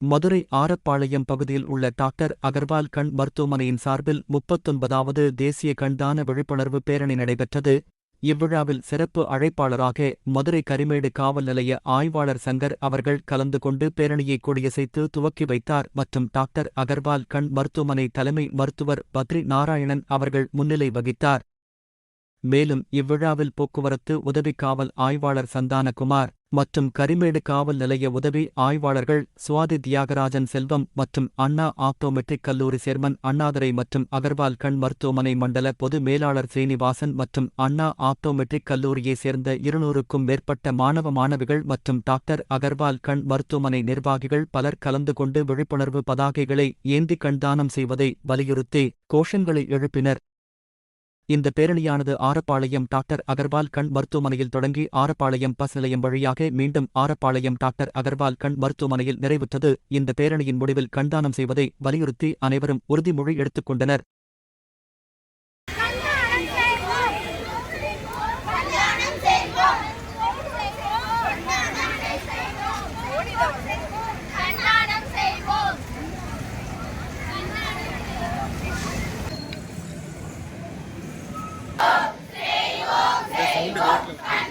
மதுரை ஆரப்பாளையம் பகுதியில் உள்ள டாக்டர் அகர்வால் கண் மருத்துவமனையின் சார்பில் முப்பத்தொன்பதாவது தேசிய கண்தான விழிப்புணர்வு பேரணி நடைபெற்றது. இவ்விழாவில் சிறப்பு அழைப்பாளராக மதுரை கரிமேடு காவல் நிலைய ஆய்வாளர் சங்கர் அவர்கள் கலந்து கொண்டு பேரணியை கொடியசைத்து துவக்கி வைத்தார் மற்றும் டாக்டர் அகர்வால் கண் மருத்துவமனை தலைமை மருத்துவர் பத்ரி நாராயணன் அவர்கள் முன்னிலை வகித்தார். மேலும் இவ்விழாவில் போக்குவரத்து உதவி காவல் ஆய்வாளர் சந்தானகுமார் மற்றும் கரிமேடு காவல் நிலைய உதவி ஆய்வாளர்கள் சுவாதி தியாகராஜன் செல்வம் மற்றும் அண்ணா ஆப்டோமெட்ரிக் கல்லூரி சேர்மன் அண்ணாதுரை மற்றும் அகர்வால் கண் மருத்துவமனை மண்டல பொது மேலாளர் சீனிவாசன் மற்றும் அண்ணா ஆப்டோமெட்ரிக் கல்லூரியைச் சேர்ந்த இருநூறுக்கும் மேற்பட்ட மாணவ மாணவிகள் மற்றும் டாக்டர் அகர்வால் கண் மருத்துவமனை நிர்வாகிகள் பலர் கலந்து கொண்டு விழிப்புணர்வு பதாகைகளை ஏந்தி கண்தானம் செய்வதை வலியுறுத்தி கோஷங்களை எழுப்பினர். இந்த பேரணியானது ஆரப்பாளையம் டாக்டர் அகர்வால் கண் மருத்துவமனையில் தொடங்கி ஆரப்பாளையம் பஸ் நிலையம் வழியாக மீண்டும் ஆரப்பாளையம் டாக்டர் அகர்வால் கண் மருத்துவமனையில் நிறைவுற்றது. இந்த பேரணியின் முடிவில் கண்தானம் செய்வதை வலியுறுத்தி அனைவரும் உறுதிமொழி எடுத்துக் கொண்டனர். Lula!